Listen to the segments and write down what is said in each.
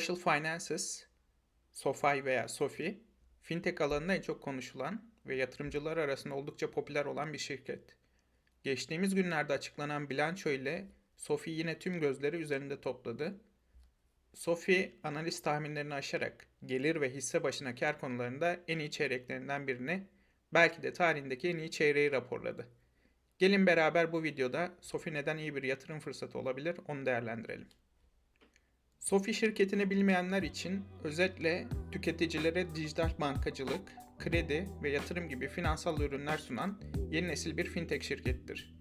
Social Finances, SoFi veya SoFi, fintech alanında en çok konuşulan ve yatırımcılar arasında oldukça popüler olan bir şirket. Geçtiğimiz günlerde açıklanan bilanço ile SoFi yine tüm gözleri üzerinde topladı. SoFi analiz tahminlerini aşarak gelir ve hisse başına kar konularında en iyi çeyreklerinden birini, belki de tarihindeki en iyi çeyreği raporladı. Gelin beraber bu videoda SoFi neden iyi bir yatırım fırsatı olabilir onu değerlendirelim. Sofi şirketini bilmeyenler için özetle tüketicilere dijital bankacılık, kredi ve yatırım gibi finansal ürünler sunan yeni nesil bir fintech şirkettir.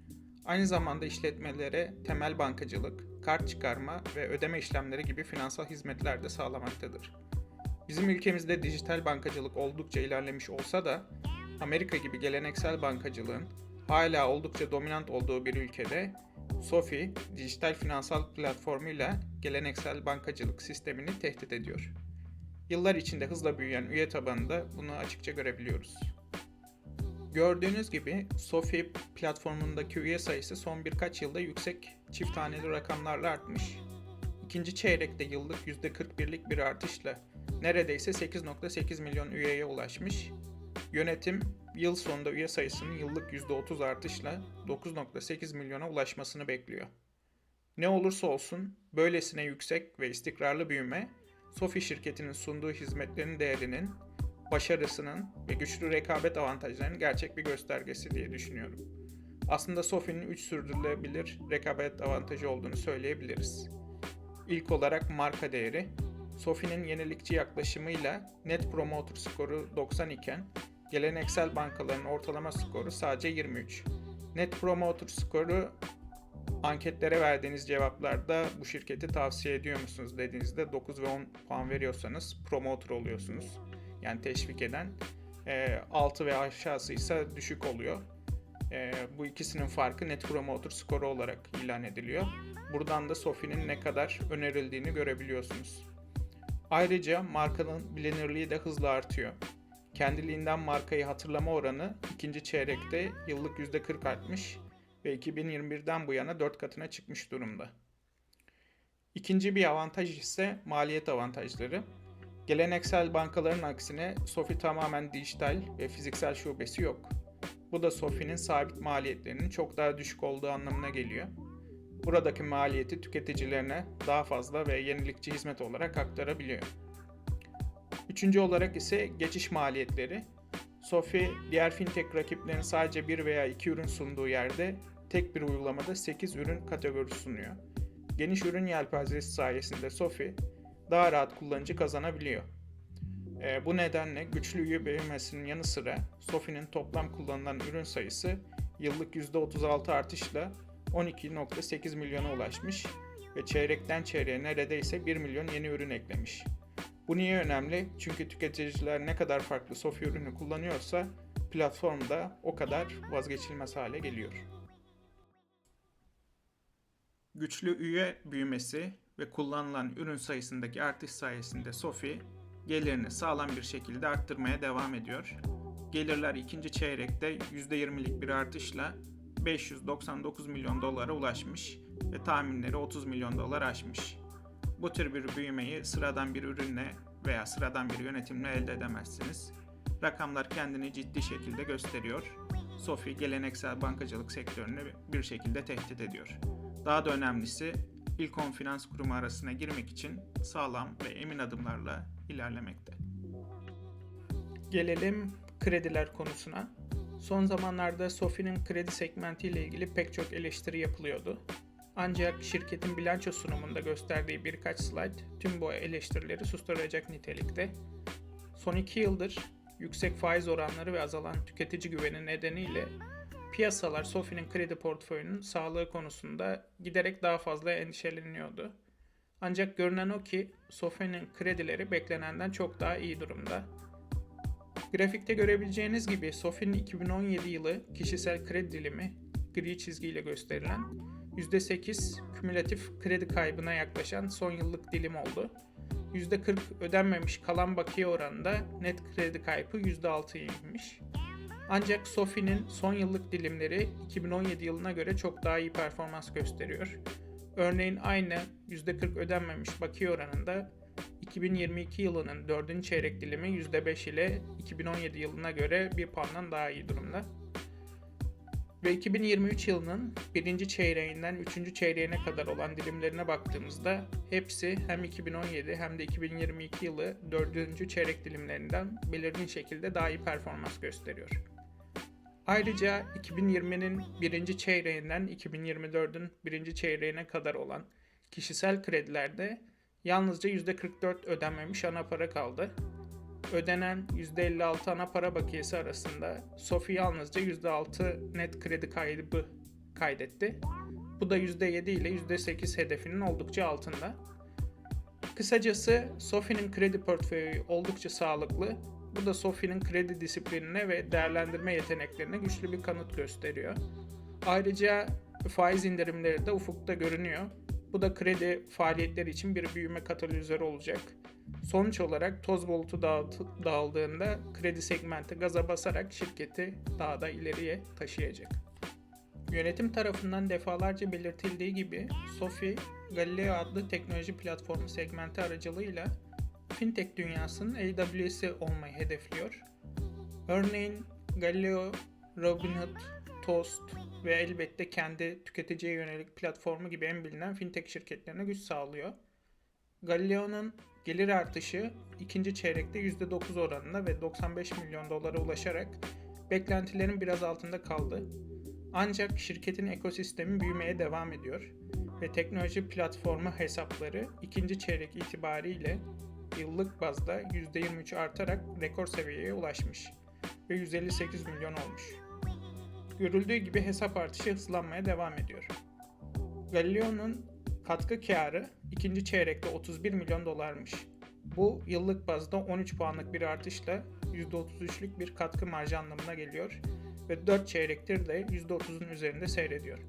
Aynı zamanda işletmelere temel bankacılık, kart çıkarma ve ödeme işlemleri gibi finansal hizmetler de sağlamaktadır. Bizim ülkemizde dijital bankacılık oldukça ilerlemiş olsa da Amerika gibi geleneksel bankacılığın hala oldukça dominant olduğu bir ülkede Sofi, dijital finansal platformuyla geleneksel bankacılık sistemini tehdit ediyor. Yıllar içinde hızla büyüyen üye tabanında bunu açıkça görebiliyoruz. Gördüğünüz gibi Sofi platformundaki üye sayısı son birkaç yılda yüksek çift taneli rakamlarla artmış. İkinci çeyrekte yıllık %41'lik bir artışla neredeyse 8.8 milyon üyeye ulaşmış. Yönetim yıl sonunda üye sayısının yıllık %30 artışla 9.8 milyona ulaşmasını bekliyor. Ne olursa olsun böylesine yüksek ve istikrarlı büyüme, Sofi şirketinin sunduğu hizmetlerin değerinin, başarısının ve güçlü rekabet avantajlarının gerçek bir göstergesi diye düşünüyorum. Aslında Sofi'nin 3 sürdürülebilir rekabet avantajı olduğunu söyleyebiliriz. İlk olarak marka değeri. Sofi'nin yenilikçi yaklaşımıyla Net Promoter skoru 90 iken geleneksel bankaların ortalama skoru sadece 23. Net Promoter skoru anketlere verdiğiniz cevaplarda bu şirketi tavsiye ediyor musunuz dediğinizde 9 ve 10 puan veriyorsanız promoter oluyorsunuz. Yani teşvik eden. 6 ve aşağısı ise düşük oluyor. Bu ikisinin farkı Net Promoter skoru olarak ilan ediliyor. Buradan da Sofi'nin ne kadar önerildiğini görebiliyorsunuz. Ayrıca markanın bilinirliği de hızla artıyor. Kendiliğinden markayı hatırlama oranı ikinci çeyrekte yıllık %40 artmış ve 2021'den bu yana 4 katına çıkmış durumda. İkinci bir avantaj ise maliyet avantajları. Geleneksel bankaların aksine Sofi tamamen dijital ve fiziksel şubesi yok. Bu da Sofi'nin sabit maliyetlerinin çok daha düşük olduğu anlamına geliyor. Buradaki maliyeti tüketicilerine daha fazla ve yenilikçi hizmet olarak aktarabiliyor. Üçüncü olarak ise geçiş maliyetleri. Sofi diğer fintech rakiplerinin sadece bir veya iki ürün sunduğu yerde tek bir uygulamada 8 ürün kategorisi sunuyor. Geniş ürün yelpazesi sayesinde Sofi daha rahat kullanıcı kazanabiliyor. E, bu nedenle güçlü üye büyümesinin yanı sıra Sofi'nin toplam kullanılan ürün sayısı yıllık %36 artışla 12.8 milyona ulaşmış ve çeyrekten çeyreğe neredeyse 1 milyon yeni ürün eklemiş. Bu niye önemli? Çünkü tüketiciler ne kadar farklı Sofi ürünü kullanıyorsa platformda o kadar vazgeçilmez hale geliyor. Güçlü üye büyümesi ve kullanılan ürün sayısındaki artış sayesinde Sofi gelirini sağlam bir şekilde arttırmaya devam ediyor. Gelirler ikinci çeyrekte %20'lik bir artışla 599 milyon dolara ulaşmış ve tahminleri 30 milyon dolar aşmış. Bu tür bir büyümeyi sıradan bir ürünle veya sıradan bir yönetimle elde edemezsiniz. Rakamlar kendini ciddi şekilde gösteriyor. Sofi geleneksel bankacılık sektörünü bir şekilde tehdit ediyor. Daha da önemlisi ilk 10 finans kurumu arasına girmek için sağlam ve emin adımlarla ilerlemekte. Gelelim krediler konusuna. Son zamanlarda Sofi'nin kredi segmenti ile ilgili pek çok eleştiri yapılıyordu. Ancak şirketin bilanço sunumunda gösterdiği birkaç slide tüm bu eleştirileri susturacak nitelikte. Son iki yıldır yüksek faiz oranları ve azalan tüketici güveni nedeniyle piyasalar Sofi'nin kredi portföyünün sağlığı konusunda giderek daha fazla endişeleniyordu. Ancak görünen o ki Sofi'nin kredileri beklenenden çok daha iyi durumda. Grafikte görebileceğiniz gibi Sofi'nin 2017 yılı kişisel kredi dilimi gri çizgiyle gösterilen %8 kümülatif kredi kaybına yaklaşan son yıllık dilim oldu. %40 ödenmemiş kalan bakiye oranında net kredi kaybı %6'ymış. Ancak Sofi'nin son yıllık dilimleri 2017 yılına göre çok daha iyi performans gösteriyor. Örneğin aynı %40 ödenmemiş bakiye oranında 2022 yılının 4. çeyrek dilimi %5 ile 2017 yılına göre bir puandan daha iyi durumda. Ve 2023 yılının birinci çeyreğinden üçüncü çeyreğine kadar olan dilimlerine baktığımızda hepsi hem 2017 hem de 2022 yılı dördüncü çeyrek dilimlerinden belirgin şekilde daha iyi performans gösteriyor. Ayrıca 2020'nin birinci çeyreğinden 2024'ün birinci çeyreğine kadar olan kişisel kredilerde yalnızca %44 ödenmemiş ana para kaldı. Ödenen %56 ana para bakiyesi arasında Sofi yalnızca %6 net kredi kaybı kaydetti. Bu da %7 ile %8 hedefinin oldukça altında. Kısacası Sofi'nin kredi portföyü oldukça sağlıklı. Bu da Sofi'nin kredi disiplinine ve değerlendirme yeteneklerine güçlü bir kanıt gösteriyor. Ayrıca faiz indirimleri de ufukta görünüyor. Bu da kredi faaliyetleri için bir büyüme katalizörü olacak. Sonuç olarak toz bulutu dağıldığında kredi segmenti gaza basarak şirketi daha da ileriye taşıyacak. Yönetim tarafından defalarca belirtildiği gibi Sofi, Galileo adlı teknoloji platformu segmenti aracılığıyla fintech dünyasının AWS'i olmayı hedefliyor. Örneğin Galileo, Robinhood, Toast ve elbette kendi tüketiciye yönelik platformu gibi en bilinen fintech şirketlerine güç sağlıyor. Galileo'nun gelir artışı ikinci çeyrekte %9 oranında ve 95 milyon dolara ulaşarak beklentilerin biraz altında kaldı. Ancak şirketin ekosistemi büyümeye devam ediyor ve teknoloji platformu hesapları ikinci çeyrek itibariyle yıllık bazda %23 artarak rekor seviyeye ulaşmış ve 158 milyon olmuş. Görüldüğü gibi hesap artışı hızlanmaya devam ediyor. Galileo'nun katkı karı ikinci çeyrekte 31 milyon dolarmış. Bu yıllık bazda 13 puanlık bir artışla %33'lük bir katkı marjı anlamına geliyor ve 4 çeyrektir de %30'un üzerinde seyrediyor.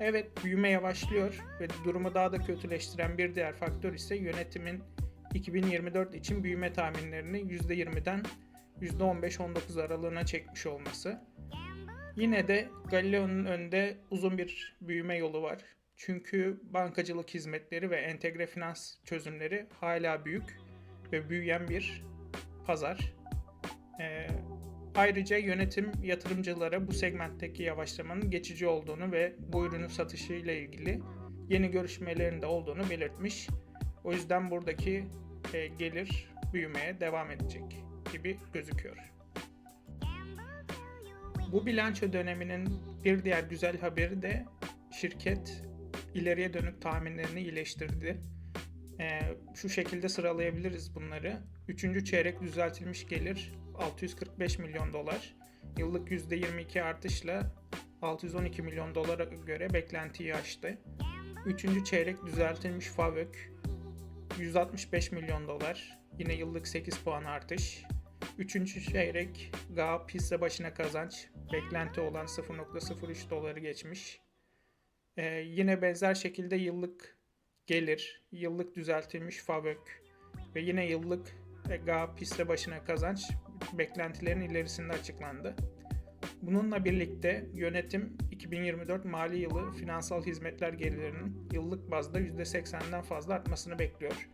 Evet büyüme yavaşlıyor ve durumu daha da kötüleştiren bir diğer faktör ise yönetimin 2024 için büyüme tahminlerini %20'den %15-19 aralığına çekmiş olması. Yine de Galileo'nun önünde uzun bir büyüme yolu var. Çünkü bankacılık hizmetleri ve entegre finans çözümleri hala büyük ve büyüyen bir pazar. Ee, ayrıca yönetim yatırımcılara bu segmentteki yavaşlamanın geçici olduğunu ve bu ürünün satışı ile ilgili yeni görüşmelerin de olduğunu belirtmiş. O yüzden buradaki e, gelir büyümeye devam edecek gibi gözüküyor. Bu bilanço döneminin bir diğer güzel haberi de şirket ileriye dönük tahminlerini iyileştirdi. Ee, şu şekilde sıralayabiliriz bunları. Üçüncü çeyrek düzeltilmiş gelir 645 milyon dolar. Yıllık %22 artışla 612 milyon dolara göre beklentiyi aştı. Üçüncü çeyrek düzeltilmiş FAVÖK 165 milyon dolar. Yine yıllık 8 puan artış. Üçüncü çeyrek GAAP hisse başına kazanç beklenti olan 0.03 doları geçmiş. Ee, yine benzer şekilde yıllık gelir, yıllık düzeltilmiş FAVÖK ve yine yıllık e, GAAP hisse başına kazanç beklentilerin ilerisinde açıklandı. Bununla birlikte yönetim 2024 mali yılı finansal hizmetler gelirlerinin yıllık bazda %80'den fazla artmasını bekliyor.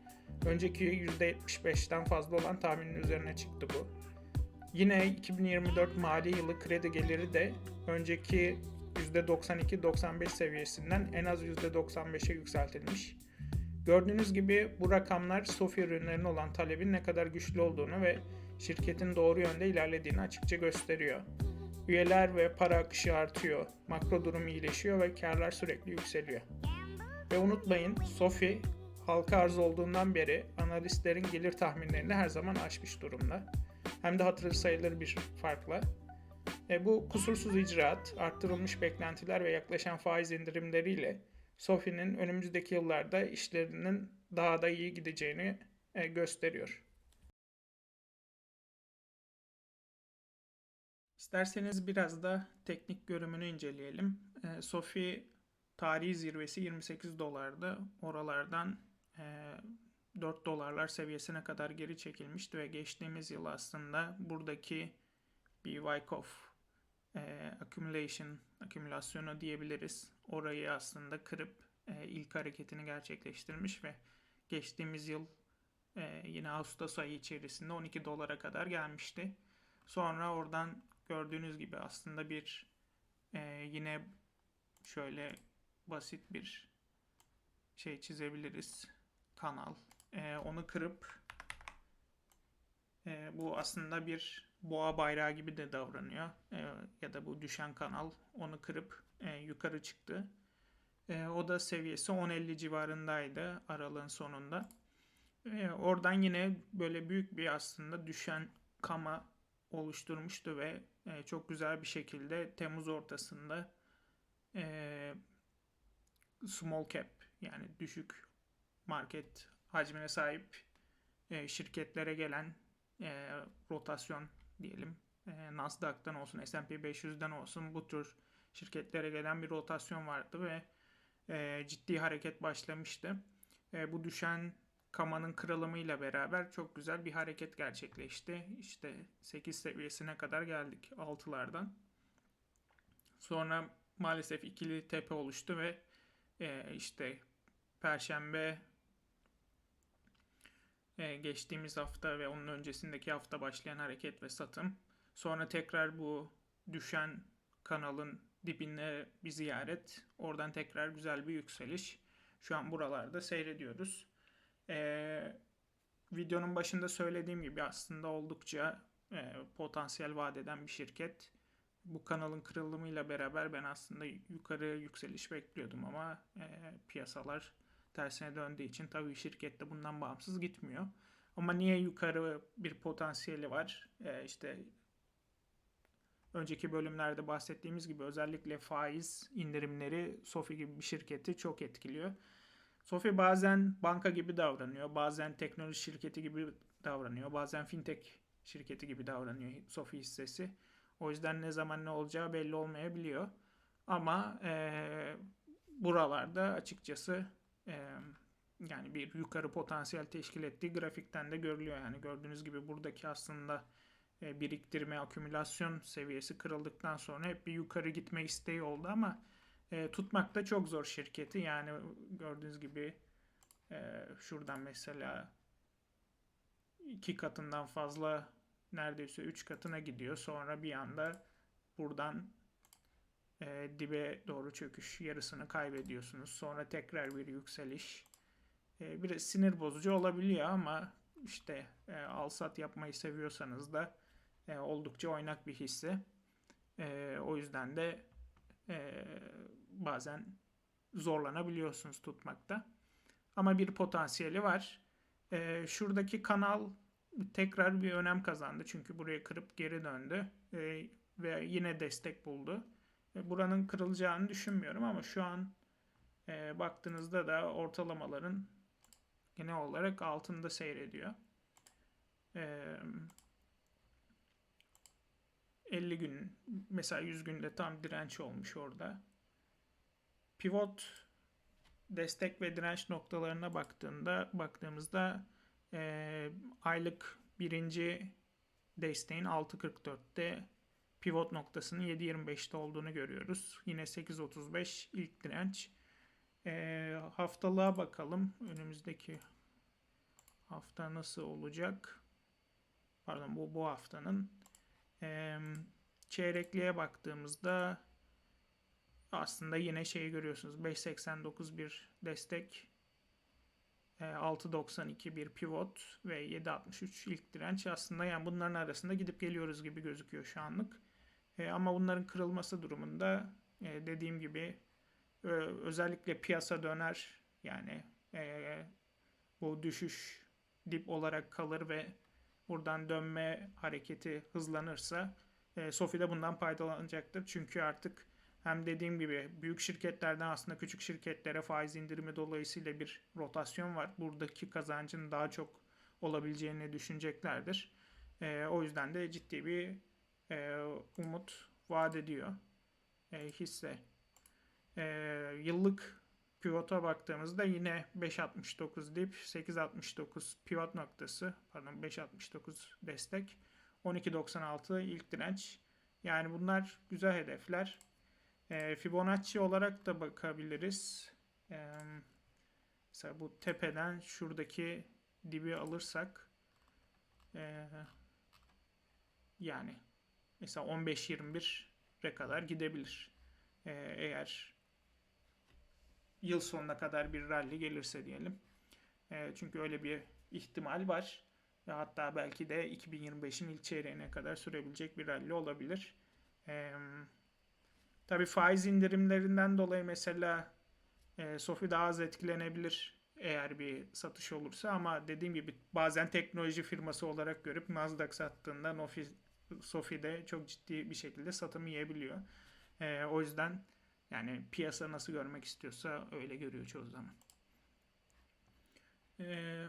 Önceki %75'ten fazla olan tahminin üzerine çıktı bu. Yine 2024 mali yılı kredi geliri de önceki %92-95 seviyesinden en az %95'e yükseltilmiş. Gördüğünüz gibi bu rakamlar Sofi ürünlerine olan talebin ne kadar güçlü olduğunu ve şirketin doğru yönde ilerlediğini açıkça gösteriyor. Üyeler ve para akışı artıyor, makro durum iyileşiyor ve karlar sürekli yükseliyor. Ve unutmayın Sofi halka arz olduğundan beri analistlerin gelir tahminlerini her zaman aşmış durumda. Hem de hatırı sayılır bir farkla. E, bu kusursuz icraat, arttırılmış beklentiler ve yaklaşan faiz indirimleriyle Sofi'nin önümüzdeki yıllarda işlerinin daha da iyi gideceğini e, gösteriyor. İsterseniz biraz da teknik görümünü inceleyelim. E, Sofi tarihi zirvesi 28 dolardı. Oralardan e, 4 dolarlar seviyesine kadar geri çekilmişti ve geçtiğimiz yıl aslında buradaki bir Wyckoff e, accumulation, akümülasyonu diyebiliriz. Orayı aslında kırıp e, ilk hareketini gerçekleştirmiş ve geçtiğimiz yıl Ee, yine Ağustos ayı içerisinde 12 dolara kadar gelmişti. Sonra oradan gördüğünüz gibi aslında bir e, yine şöyle basit bir şey çizebiliriz. Kanal. Ee, onu kırıp e, bu aslında bir boğa bayrağı gibi de davranıyor. E, ya da bu düşen kanal onu kırıp e, yukarı çıktı. E, o da seviyesi 10.50 civarındaydı aralığın sonunda. E, oradan yine böyle büyük bir aslında düşen kama oluşturmuştu ve e, çok güzel bir şekilde Temmuz ortasında e, small cap yani düşük market hacmine sahip e, şirketlere gelen e, rotasyon diyelim e, Nasdaq'tan olsun S&P 500'den olsun bu tür şirketlere gelen bir rotasyon vardı ve e, ciddi hareket başlamıştı. E, bu düşen kamanın kırılımıyla beraber çok güzel bir hareket gerçekleşti. İşte 8 seviyesine kadar geldik 6'lardan. Sonra maalesef ikili tepe oluştu ve e, işte Perşembe e, geçtiğimiz hafta ve onun öncesindeki hafta başlayan hareket ve satım. Sonra tekrar bu düşen kanalın dibine bir ziyaret. Oradan tekrar güzel bir yükseliş. Şu an buralarda seyrediyoruz. Ee, videonun başında söylediğim gibi aslında oldukça e, potansiyel vaat eden bir şirket. Bu kanalın kırılımıyla beraber ben aslında yukarı yükseliş bekliyordum ama e, piyasalar tersine döndüğü için tabii şirket de bundan bağımsız gitmiyor. Ama niye yukarı bir potansiyeli var? E, işte önceki bölümlerde bahsettiğimiz gibi özellikle faiz indirimleri Sofi gibi bir şirketi çok etkiliyor. Sofi bazen banka gibi davranıyor, bazen teknoloji şirketi gibi davranıyor, bazen fintech şirketi gibi davranıyor Sofi hissesi. O yüzden ne zaman ne olacağı belli olmayabiliyor. Ama e, buralarda açıkçası yani bir yukarı potansiyel teşkil ettiği grafikten de görülüyor. Yani gördüğünüz gibi buradaki aslında biriktirme, akümülasyon seviyesi kırıldıktan sonra hep bir yukarı gitme isteği oldu ama tutmak da çok zor şirketi. Yani gördüğünüz gibi şuradan mesela iki katından fazla neredeyse üç katına gidiyor. Sonra bir anda buradan e, dibe doğru çöküş yarısını kaybediyorsunuz. Sonra tekrar bir yükseliş. E, biraz sinir bozucu olabiliyor ama işte e, al sat yapmayı seviyorsanız da e, oldukça oynak bir hisse. E, o yüzden de e, bazen zorlanabiliyorsunuz tutmakta. Ama bir potansiyeli var. E, şuradaki kanal tekrar bir önem kazandı. Çünkü buraya kırıp geri döndü. E, ve yine destek buldu. Buranın kırılacağını düşünmüyorum ama şu an e, baktığınızda da ortalamaların genel olarak altında seyrediyor. E, 50 gün mesela 100 günde tam direnç olmuş orada. Pivot destek ve direnç noktalarına baktığında baktığımızda e, aylık birinci desteğin 6.44'te pivot noktasının 7.25'te olduğunu görüyoruz. Yine 8.35 ilk direnç. E, haftalığa bakalım. Önümüzdeki hafta nasıl olacak? Pardon bu bu haftanın. E, çeyrekliğe baktığımızda aslında yine şeyi görüyorsunuz. 5.89 bir destek. 6.92 bir pivot ve 7.63 ilk direnç aslında yani bunların arasında gidip geliyoruz gibi gözüküyor şu anlık. Ama bunların kırılması durumunda dediğim gibi özellikle piyasa döner yani bu düşüş dip olarak kalır ve buradan dönme hareketi hızlanırsa e, Sofi de bundan faydalanacaktır. Çünkü artık hem dediğim gibi büyük şirketlerden aslında küçük şirketlere faiz indirimi dolayısıyla bir rotasyon var. Buradaki kazancın daha çok olabileceğini düşüneceklerdir. E, o yüzden de ciddi bir e, umut vaat ediyor e, hisse. E, yıllık pivota baktığımızda yine 5.69 dip, 8.69 pivot noktası, pardon 5.69 destek, 12.96 ilk direnç. Yani bunlar güzel hedefler. E, Fibonacci olarak da bakabiliriz. E, mesela bu tepeden şuradaki dibi alırsak ee, yani mesela 15-21'e kadar gidebilir. Ee, eğer yıl sonuna kadar bir rally gelirse diyelim. Ee, çünkü öyle bir ihtimal var. Ve hatta belki de 2025'in ilk çeyreğine kadar sürebilecek bir rally olabilir. Ee, tabii faiz indirimlerinden dolayı mesela e, Sofi daha az etkilenebilir eğer bir satış olursa ama dediğim gibi bazen teknoloji firması olarak görüp Nasdaq sattığında Nofi, Sofi de çok ciddi bir şekilde satım yiyebiliyor. Ee, o yüzden yani piyasa nasıl görmek istiyorsa öyle görüyor çoğu zaman. Ee,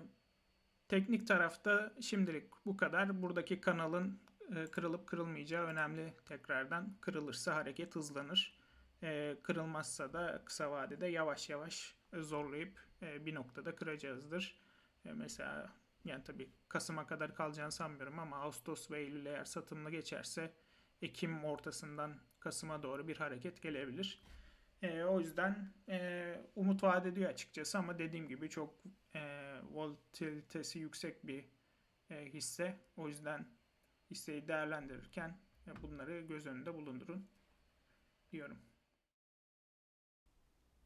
teknik tarafta şimdilik bu kadar. Buradaki kanalın e, kırılıp kırılmayacağı önemli tekrardan. Kırılırsa hareket hızlanır. E, kırılmazsa da kısa vadede yavaş yavaş zorlayıp e, bir noktada kıracağızdır. E, mesela yani tabii Kasım'a kadar kalacağını sanmıyorum ama Ağustos ve Eylül eğer satımlı geçerse Ekim ortasından Kasım'a doğru bir hareket gelebilir. E, o yüzden e, umut vaat ediyor açıkçası ama dediğim gibi çok e, volatilitesi yüksek bir e, hisse. O yüzden hisseyi değerlendirirken e, bunları göz önünde bulundurun diyorum.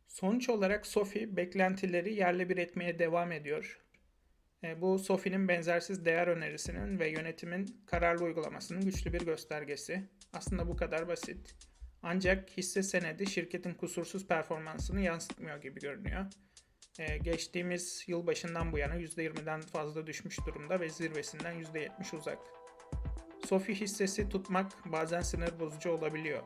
Sonuç olarak Sofi beklentileri yerle bir etmeye devam ediyor. E, bu Sofi'nin benzersiz değer önerisinin ve yönetimin kararlı uygulamasının güçlü bir göstergesi. Aslında bu kadar basit. Ancak hisse senedi şirketin kusursuz performansını yansıtmıyor gibi görünüyor. Ee, geçtiğimiz yıl başından bu yana %20'den fazla düşmüş durumda ve zirvesinden %70 uzak. Sofi hissesi tutmak bazen sinir bozucu olabiliyor.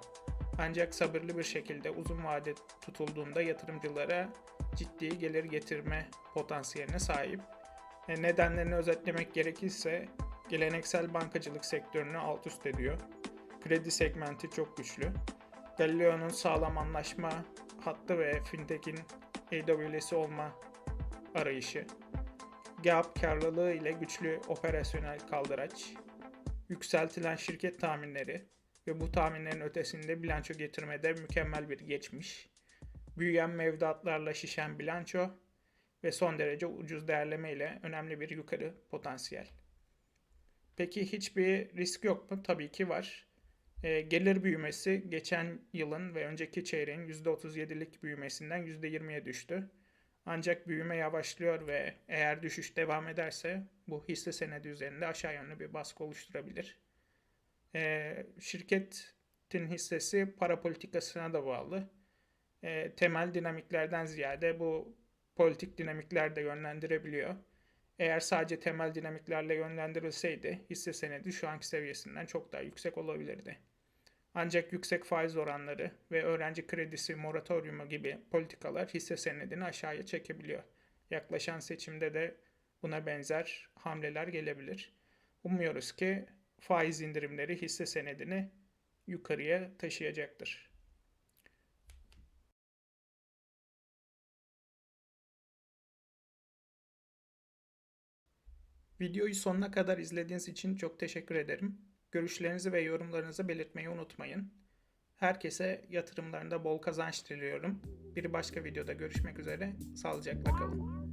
Ancak sabırlı bir şekilde uzun vade tutulduğunda yatırımcılara ciddi gelir getirme potansiyeline sahip. E, nedenlerini özetlemek gerekirse geleneksel bankacılık sektörünü alt üst ediyor. Kredi segmenti çok güçlü. Galileo'nun sağlam anlaşma hattı ve fintech'in AWS'i olma arayışı. GAAP karlılığı ile güçlü operasyonel kaldıraç, yükseltilen şirket tahminleri ve bu tahminlerin ötesinde bilanço getirmede mükemmel bir geçmiş, büyüyen mevduatlarla şişen bilanço ve son derece ucuz değerleme ile önemli bir yukarı potansiyel. Peki hiçbir risk yok mu? Tabii ki var. E, gelir büyümesi geçen yılın ve önceki çeyreğin %37'lik büyümesinden %20'ye düştü. Ancak büyüme yavaşlıyor ve eğer düşüş devam ederse bu hisse senedi üzerinde aşağı yönlü bir baskı oluşturabilir. E, şirketin hissesi para politikasına da bağlı. E, temel dinamiklerden ziyade bu politik dinamikler de yönlendirebiliyor. Eğer sadece temel dinamiklerle yönlendirilseydi hisse senedi şu anki seviyesinden çok daha yüksek olabilirdi. Ancak yüksek faiz oranları ve öğrenci kredisi moratoryumu gibi politikalar hisse senedini aşağıya çekebiliyor. Yaklaşan seçimde de buna benzer hamleler gelebilir. Umuyoruz ki faiz indirimleri hisse senedini yukarıya taşıyacaktır. Videoyu sonuna kadar izlediğiniz için çok teşekkür ederim. Görüşlerinizi ve yorumlarınızı belirtmeyi unutmayın. Herkese yatırımlarında bol kazanç diliyorum. Bir başka videoda görüşmek üzere. Sağlıcakla kalın.